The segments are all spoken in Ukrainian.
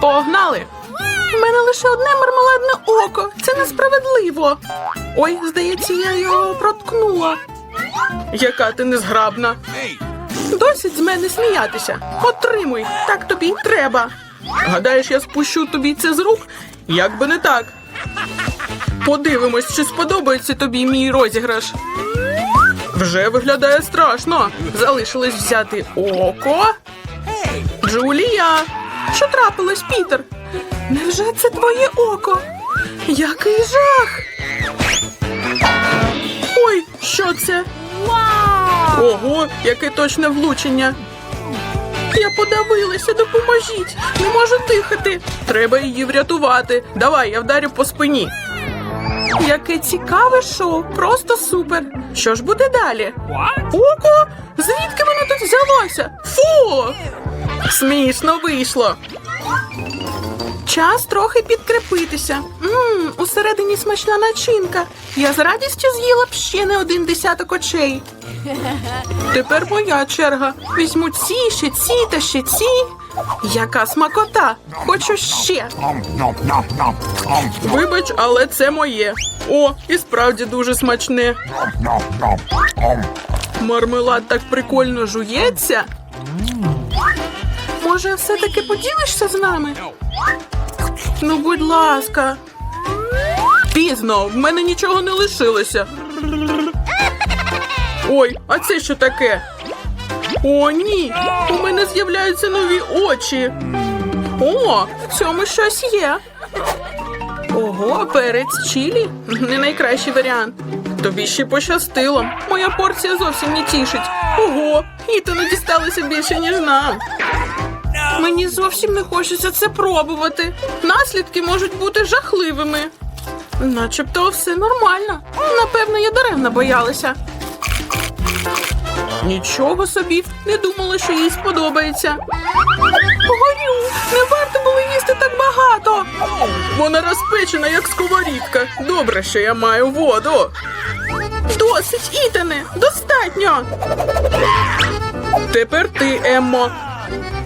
Погнали! У мене лише одне мармеладне око. Це несправедливо. Ой, здається, я його проткнула. Яка ти незграбна. Досить з мене сміятися. Отримуй, так тобі й треба. Гадаєш, я спущу тобі це з рук? Як би не так. Подивимось, чи сподобається тобі мій розіграш. Вже виглядає страшно. Залишилось взяти око. Джулія, що трапилось, Пітер? Невже це твоє око? Який жах! Ой, що це? Ого, яке точне влучення. Я подавилася, допоможіть. Не можу дихати. Треба її врятувати. Давай, я вдарю по спині. Яке цікаве шоу, просто супер. Що ж буде далі? Око? Звідки воно тут взялося? Фу! Смішно вийшло. Час трохи підкрепитися. Мм, усередині смачна начинка. Я з радістю з'їла б ще не один десяток очей. Тепер моя черга. Візьму ці, ще ці та ще ці. Яка смакота! Хочу ще. Вибач, але це моє. О, і справді дуже смачне. Мармелад так прикольно жується. Може, все-таки поділишся з нами? Ну, будь ласка. Пізно, в мене нічого не лишилося. Ой, а це що таке? О, ні! У мене з'являються нові очі. О, в цьому щось є. Ого, перець чилі? Не найкращий варіант. Тобі ще пощастило. Моя порція зовсім не тішить. Ого, Ітану дісталося більше, ніж нам. Мені зовсім не хочеться це пробувати. Наслідки можуть бути жахливими. Начебто все нормально. Напевно, я даремно боялася. Нічого собі, не думала, що їй сподобається. Горю, не варто було їсти так багато. Вона розпечена, як сковорідка. Добре, що я маю воду. Досить, Ітане, достатньо. Тепер ти, Еммо.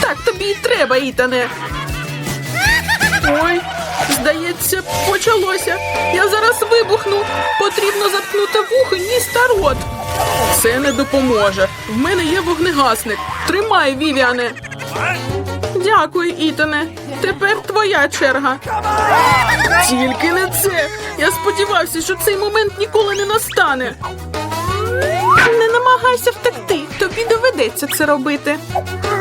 Так тобі й треба, Ітане. Ой, здається, почалося. Я зараз вибухну. Потрібно заткнути вухо, ніс та рот. Це не допоможе. В мене є вогнегасник. Тримай, Вівіане. Дякую, Ітане. Тепер твоя черга. Тільки не це. Я сподівався, що цей момент ніколи не настане. Не намагайся втекти, тобі доведеться це робити.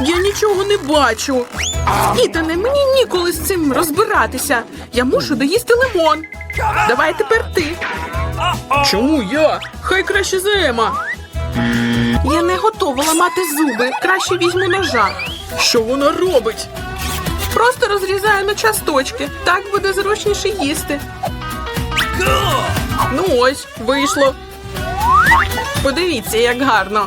Я нічого не бачу. Ітане, мені ніколи з цим розбиратися. Я мушу доїсти лимон. Давай тепер ти. Чому я? Хай краще за Ема. Я не готова ламати зуби. Краще візьму ножа. Що вона робить? Просто розрізаю на часточки. Так буде зручніше їсти. Ну ось, вийшло. Подивіться, як гарно.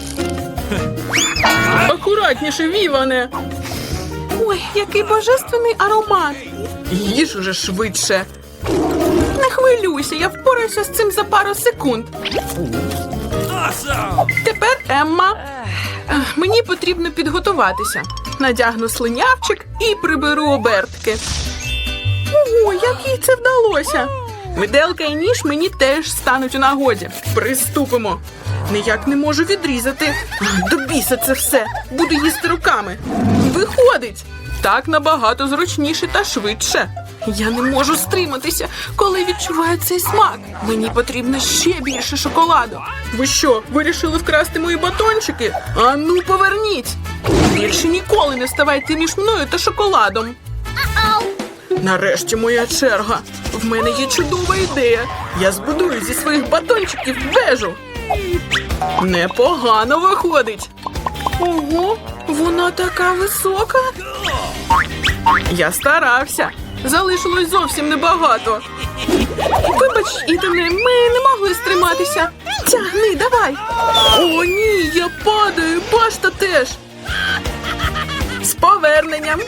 Акуратніше, Віване. Ой, який божественний аромат. Їж уже швидше. Не хвилюйся, я впораюся з цим за пару секунд. Тепер Емма. Мені потрібно підготуватися. Надягну слинявчик і приберу обертки. Ого, як їй це вдалося. Виделка і ніж мені теж стануть у нагоді. Приступимо. Ніяк не можу відрізати. До біса це все. Буду їсти руками. Виходить. Так набагато зручніше та швидше. Я не можу стриматися, коли відчуваю цей смак. Мені потрібно ще більше шоколаду. Ви що, вирішили вкрасти мої батончики? А ну поверніть! Більше ніколи не ставайте між мною та шоколадом. Нарешті моя черга. В мене є чудова ідея. Я збудую зі своїх батончиків вежу. Непогано виходить. Ого, вона така висока. Я старався. Залишилось зовсім небагато. Вибач, Ітане, ми не могли стриматися. Тягни, давай. О, ні, я падаю, башта теж. З поверненням.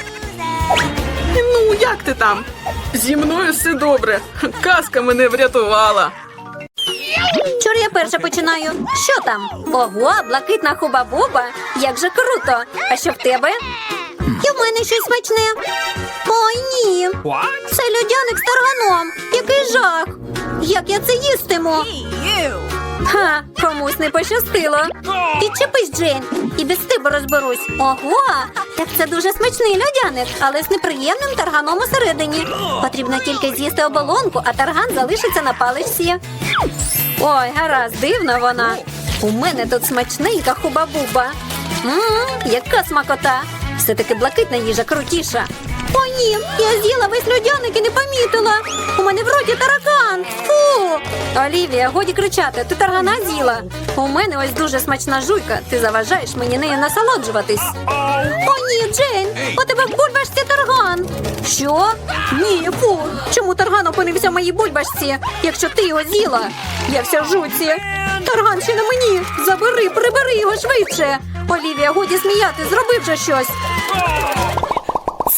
Ну, як ти там? Зі мною все добре. Казка мене врятувала. Я перша починаю. Що там? Ого, блакитна хуба-буба. Як же круто! А що в тебе? І в мене щось смачне. Ой, ні. Це льодяник з тарганом. Який жах. Як я це їстиму? Ха, комусь не пощастило. Відчепись, Джейн, і без тебе розберусь. Ого, так це дуже смачний льодяник, але з неприємним тарганом усередині. Потрібно тільки з'їсти оболонку, а тарган залишиться на паличці. Ой, гаразд, дивна вона. У мене тут смачненька хуба-буба. Ммм, яка смакота. Все-таки блакитна їжа крутіша. О, ні, я з'їла весь льодяник і не помітила. У мене в роті таракан. Олівія, годі кричати, ти таргана з'їла. У мене ось дуже смачна жуйка. Ти заважаєш мені нею насолоджуватись. О, ні, Джейн, у тебе в бульбашці тарган. Що? Ні, фу. Чому тарган опинився в моїй бульбашці, якщо ти його з'їла? Я вся в жуці. Тарган ще на мені. Забери, прибери його швидше. Олівія, годі сміяти, зроби вже щось.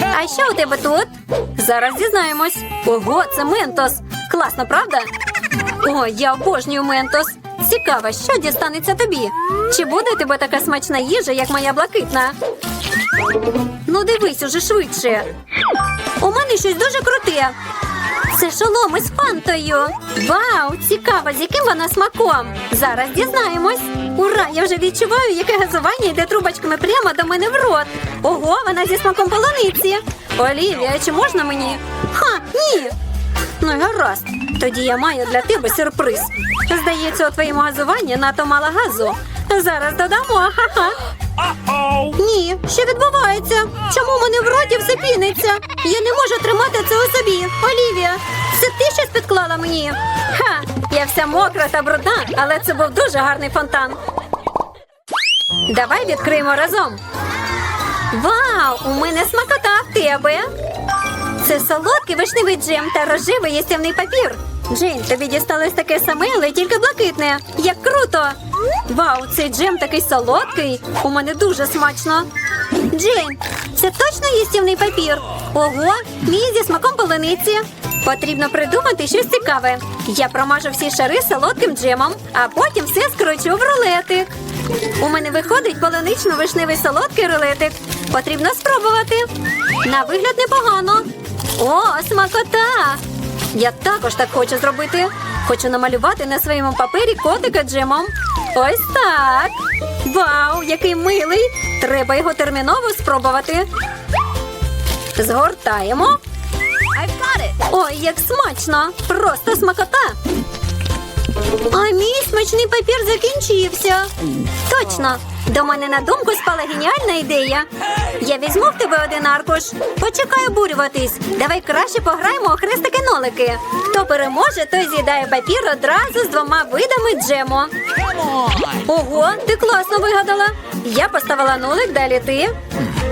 А що у тебе тут? Зараз дізнаємось. Ого, це ментос. Класно, правда? О, я обожнюю ментос. Цікаво, що дістанеться тобі? Чи буде тебе така смачна їжа, як моя блакитна? Ну, дивись уже швидше. У мене щось дуже круте. Це шолом із фантою. Вау, цікаво, з яким вона смаком. Зараз дізнаємось. Ура! Я вже відчуваю, яке газування йде трубочками прямо до мене в рот. Ого, вона зі смаком полуниці. Олівія, чи можна мені? Ха, ні. Ну гаразд. Тоді я маю для тебе сюрприз. Здається, у твоєму газуванні надто мало газу. Зараз додамо, ха-ха. Ні, що відбувається? Чому мене в роті все піниться? Я не можу тримати це у собі. Олівія, це ти щось підклала мені? Ха, я вся мокра та брудна, але це був дуже гарний фонтан. Давай відкриємо разом. Вау, у мене смакота в тебе. Це солодкий вишневий джем та рожевий їстівний папір. Джейн, тобі дісталось таке саме, але тільки блакитне. Як круто! Вау, цей джем такий солодкий. У мене дуже смачно. Джейн, це точно їстівний папір. Ого, мій зі смаком полуниці. Потрібно придумати щось цікаве. Я промажу всі шари солодким джемом, а потім все скручу в рулетик. У мене виходить полунично-вишневий солодкий рулетик. Потрібно спробувати. На вигляд непогано. О, смакота! Я також так хочу зробити. Хочу намалювати на своєму папері котика джемом. Ось так. Вау, який милий! Треба його терміново спробувати. Згортаємо. Ой, як смачно! Просто смакота. А мій смачний папір закінчився. Точно. До мене на думку спала геніальна ідея. Я візьму в тебе один аркуш. Почекай обурюватись. Давай краще пограємо у хрестики-нолики. Хто переможе, той з'їдає папір одразу з двома видами джему. Ого, ти класно вигадала. Я поставила нулик, далі ти.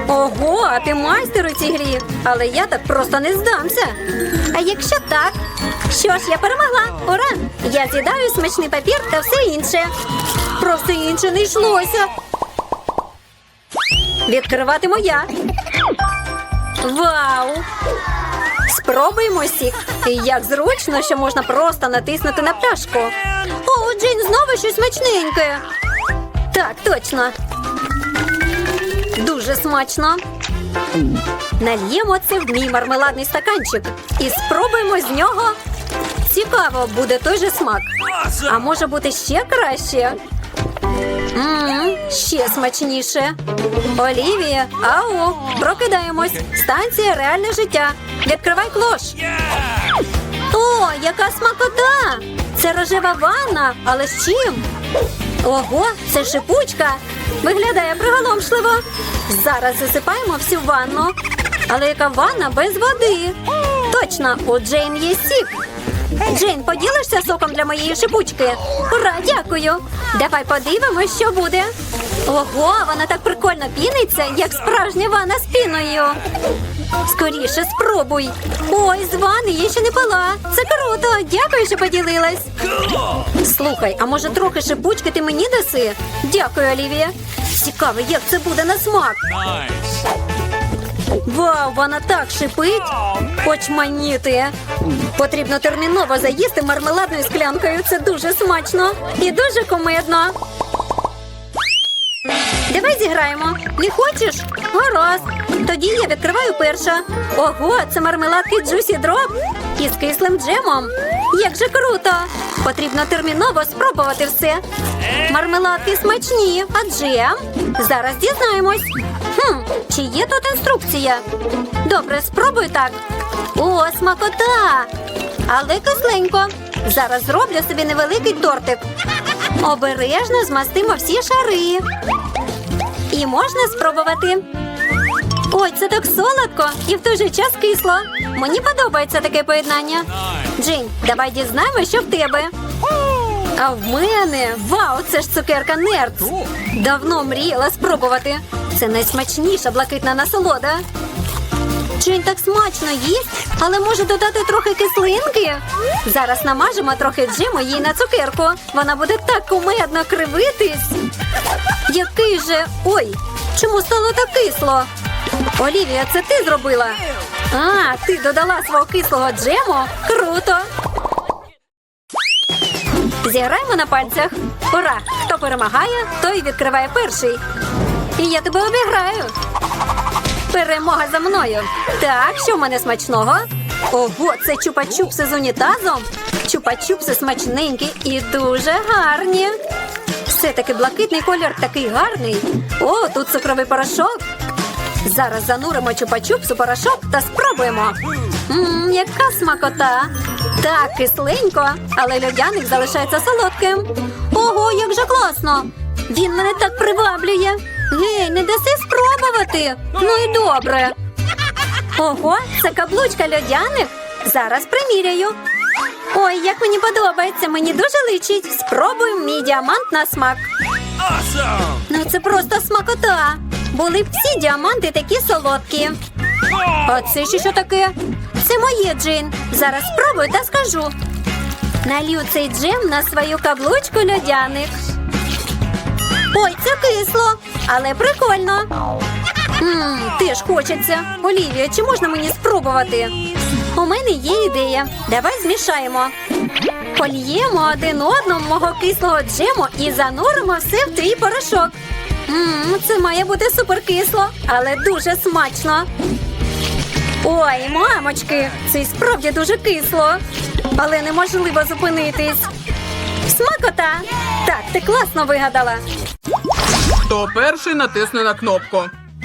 Ого, а ти майстер у цій грі. Але я так просто не здамся. А якщо так? Що ж, я перемогла. Ура! Я з'їдаю смачний папір та все інше. Про все інше не йшлося. Відкриватиму я. Вау! Спробуємо сік. Як зручно, що можна просто натиснути на пляшку. О, Джейн, знову щось смачненьке. Так, точно. Дуже смачно. Нальємо це в мій мармеладний стаканчик і спробуємо з нього. Цікаво, буде той же смак. А може бути ще краще? Ммм, ще смачніше. Олівія, ау, прокидаємось. Станція реальне життя. Відкривай клош. О, яка смакота! Це рожева ванна, але з чим? Ого, це шипучка. Виглядає приголомшливо. Зараз засипаємо всю ванну. Але яка ванна без води? Точно, у Джейн є сік. Джейн, поділишся соком для моєї шипучки? Ура, дякую. Давай подивимось, що буде. Ого, вона так прикольно піниться, як справжня ванна з піною. Скоріше спробуй. Ой, з ванни я ще не пила. Це круто. Дякую, що поділилась. Слухай, а може трохи шипучки ти мені даси? Дякую, Олівія. Цікаво, як це буде на смак. Вау, вона так шипить. Очманіти. Потрібно терміново заїсти мармеладною склянкою. Це дуже смачно і дуже комедно. Давай зіграємо. Не хочеш? Гаразд. Тоді я відкриваю перша. Ого, це мармеладки Juicy Drop із кислим джемом. Як же круто! Потрібно терміново спробувати все. Мармеладки смачні, а джем? Зараз дізнаємось. Хм, чи є тут інструкція? Добре, спробуй так. О, смакота! Але кисленько. Зараз зроблю собі невеликий тортик. Обережно змастимо всі шари. І можна спробувати. Ой, це так солодко і в той же час кисло. Мені подобається таке поєднання. Джин, давай дізнаємося, що в тебе. А в мене вау, це ж цукерка Нерц. Давно мріяла спробувати. Це найсмачніша блакитна насолода. Джин так смачно їсть, але може додати трохи кислинки. Зараз намажемо трохи джиму їй на цукерку. Вона буде так кумедно кривитись. Який же. Ой, чому стало так кисло? Олівія, це ти зробила? А, ти додала свого кислого джему? Круто! Зіграємо на пальцях. Ура! Хто перемагає, той відкриває перший. І я тебе обіграю. Перемога за мною. Так, що в мене смачного? Ого, це чупа-чупси з унітазом. Чупа-чупси смачненькі і дуже гарні. Все-таки блакитний колір такий гарний. О, тут цукровий порошок. Зараз зануримо чупа-чупс у порошок та спробуємо. Мм, яка смакота! Так, кисленько, але льодяник залишається солодким. Ого, як же класно! Він мене так приваблює. Спробувати. Ну і добре. Ого, це каблучка льодяник. Зараз приміряю. Ой, як мені подобається, мені дуже личить. Спробуємо мій діамант на смак. Ну це просто смакота. Були б всі діаманти такі солодкі. А це ще що таке? Це моє джин. Зараз спробую та скажу. Налью цей джем на свою каблучку льодяник. Ой, це кисло, але прикольно. Теж хочеться. Олівія, чи можна мені спробувати? У мене є ідея. Давай змішаємо. Польємо один одному мого кислого джему і зануримо все в твій порошок. Мм, це має бути суперкисло, але дуже смачно. Ой, мамочки, це справді дуже кисло, але неможливо зупинитись. Смакота! Так, ти класно вигадала. Хто перший натисне на кнопку?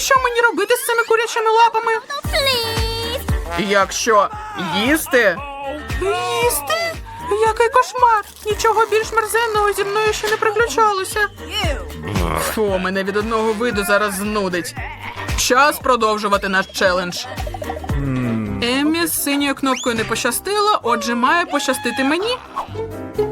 Що мені робити з цими курячими лапами? Якщо їсти? Їсти? Який кошмар! Нічого більш мерзенного зі мною ще не приключалося. Фу, мене від одного виду зараз знудить. Час продовжувати наш челендж. Еммі з синьою кнопкою не пощастило, отже, має пощастити мені.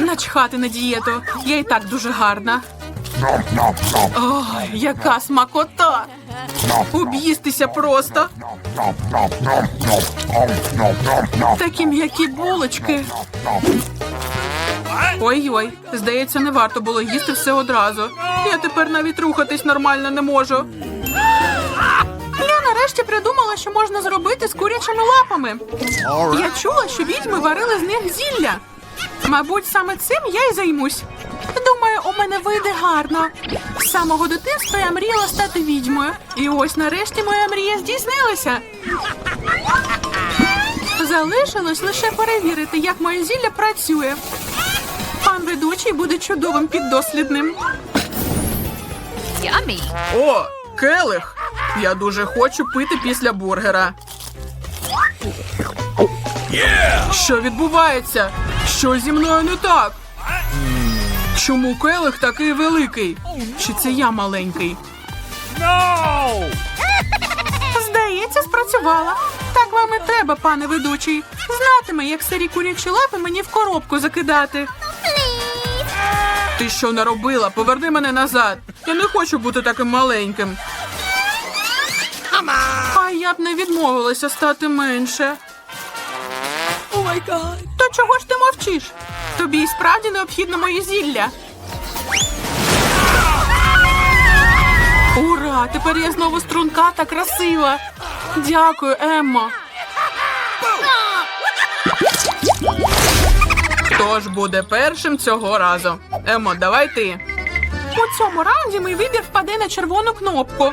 Начхати на дієту. Я і так дуже гарна. Ой, яка смакота! Об'їстися просто. Такі м'які булочки. Ой-ой, здається, не варто було їсти все одразу. Я тепер навіть рухатись нормально не можу. Нарешті придумала, що можна зробити з курячими лапами. Я чула, що відьми варили з них зілля. Мабуть, саме цим я й займусь. Думаю, у мене вийде гарно. З самого дитинства я мріяла стати відьмою. І ось нарешті моя мрія здійснилася. Залишилось лише перевірити, як моє зілля працює. Пан ведучий буде чудовим піддослідним. О, келих! Я дуже хочу пити після бургера. Що відбувається? Що зі мною не так? Чому келих такий великий? Чи це я маленький? Здається, спрацювала. Так вам і треба, пане ведучий. Знатиме, як старі курячі лапи мені в коробку закидати. Ти що наробила? Поверни мене назад. Я не хочу бути таким маленьким. Я б не відмовилася стати менше. То чого ж ти мовчиш? Тобі і справді необхідно моє зілля. Ура! Тепер я знову струнка та красива. Дякую, Емма. Хто ж буде першим цього разу? Емо, давай ти. У цьому раунді мій вибір впаде на червону кнопку.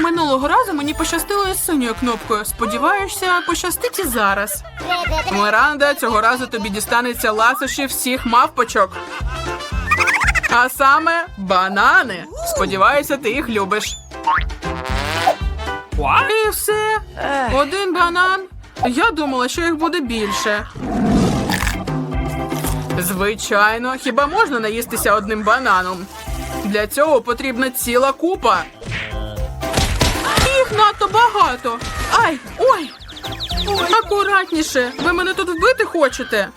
Минулого разу мені пощастило із синьою кнопкою. Сподіваюся, пощастить і зараз. Міранда, цього разу тобі дістанеться ласощі всіх мавпочок. А саме банани. Сподіваюся, ти їх любиш. І все. Один банан. Я думала, що їх буде більше. Звичайно, хіба можна наїстися одним бананом? Для цього потрібна ціла купа. Їх надто багато. Ай, ой! Акуратніше, ви мене тут вбити хочете.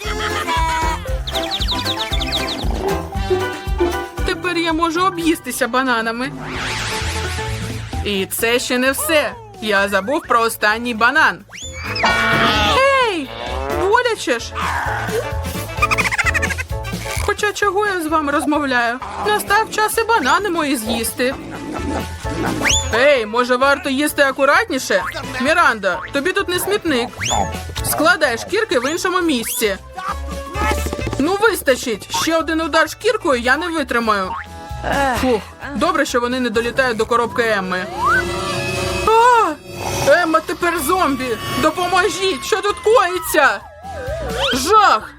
Тепер я можу об'їстися бананами. І це ще не все. Я забув про останній банан. Ей! Боляче ж! Хоча чого я з вами розмовляю? Настав час і банани мої з'їсти. Ей, може варто їсти акуратніше? Міранда, тобі тут не смітник. Складай шкірки в іншому місці. Ну, вистачить. Ще один удар шкіркою я не витримаю. Фух, добре, що вони не долітають до коробки Емми. А! Емма тепер зомбі! Допоможіть! Що тут коїться? Жах!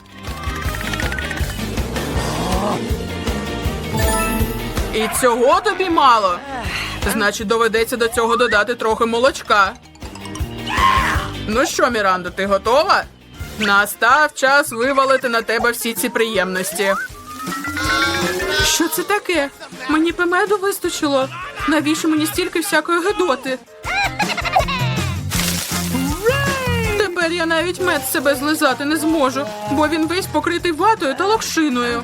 І цього тобі мало. Значить, доведеться до цього додати трохи молочка. Ну що, Мірандо, ти готова? Настав час вивалити на тебе всі ці приємності. Що це таке? Мені пемеду вистачило. Навіщо мені стільки всякої гидоти? Тепер я навіть мед з себе злизати не зможу, бо він весь покритий ватою та локшиною.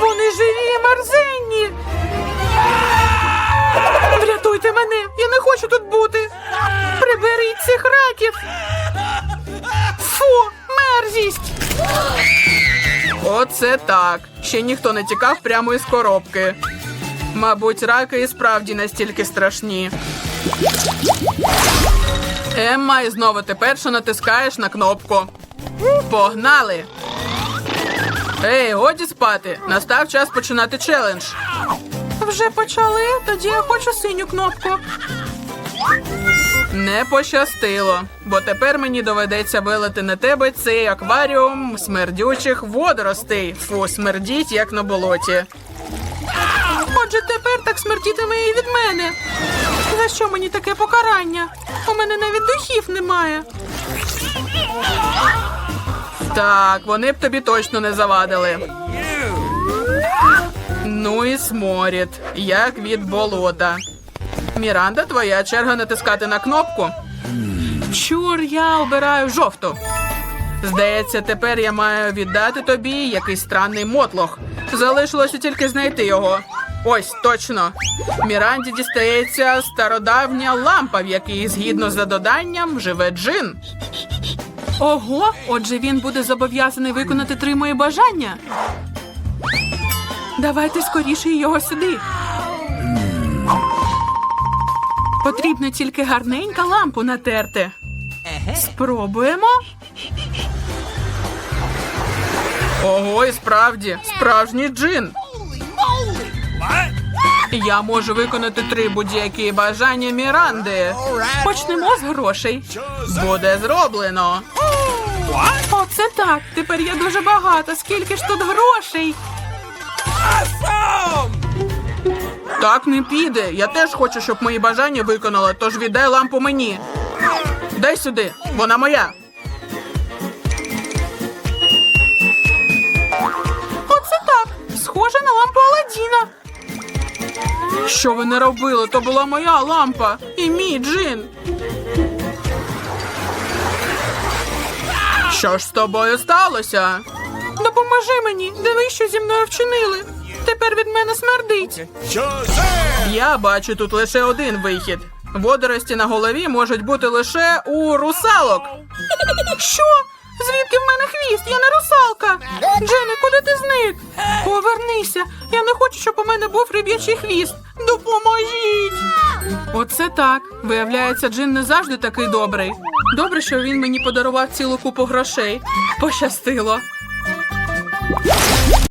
Вони живі і мерзенні. Врятуйте мене! Я не хочу тут бути. Приберіть цих раків. Фу, мерзість. Оце так. Ще ніхто не тікав прямо із коробки. Мабуть, раки і справді настільки страшні. Емма, і знову ти перша натискаєш на кнопку. Погнали! Ей, годі спати. Настав час починати челендж. Вже почали? Тоді я хочу синю кнопку. Не пощастило, бо тепер мені доведеться вилити на тебе цей акваріум смердючих водоростей. Фу, смердіть, як на болоті. Отже, тепер так смердітиме і від мене. За що мені таке покарання? У мене навіть духів немає. Так, вони б тобі точно не завадили. Ну і сморід, як від болота. Міранда, твоя черга натискати на кнопку. Чур, я обираю жовту. Здається, тепер я маю віддати тобі якийсь странний мотлох. Залишилося тільки знайти його. Ось точно. Міранді дістається стародавня лампа, в якій, згідно за доданням, живе джин. Ого, отже, він буде зобов'язаний виконати три мої бажання. Давайте скоріше його сюди. Потрібно тільки гарненька лампу натерти. Спробуємо. Ого, і справді, справжній джин. Я можу виконати три будь-які бажання Міранди. Почнемо з грошей. Буде зроблено. Оце так. Тепер я дуже багата. Скільки ж тут грошей? Так не піде. Я теж хочу, щоб мої бажання виконали, тож віддай лампу мені. Дай сюди, вона моя. Оце так. Схоже на лампу Аладдіна. Що ви не робили? То була моя лампа і мій джин. Що ж з тобою сталося? Допоможи мені, диви, що зі мною вчинили. Тепер від мене смердить. Я бачу тут лише один вихід. Водорості на голові можуть бути лише у русалок. Що? Звідки в мене хвіст? Я не русалка. Джене, куди ти зник? Повернися. Я не хочу, щоб у мене був риб'ячий хвіст. Допоможіть. Оце так. Виявляється, Джин не завжди такий добрий. Добре, що він мені подарував цілу купу грошей. Пощастило.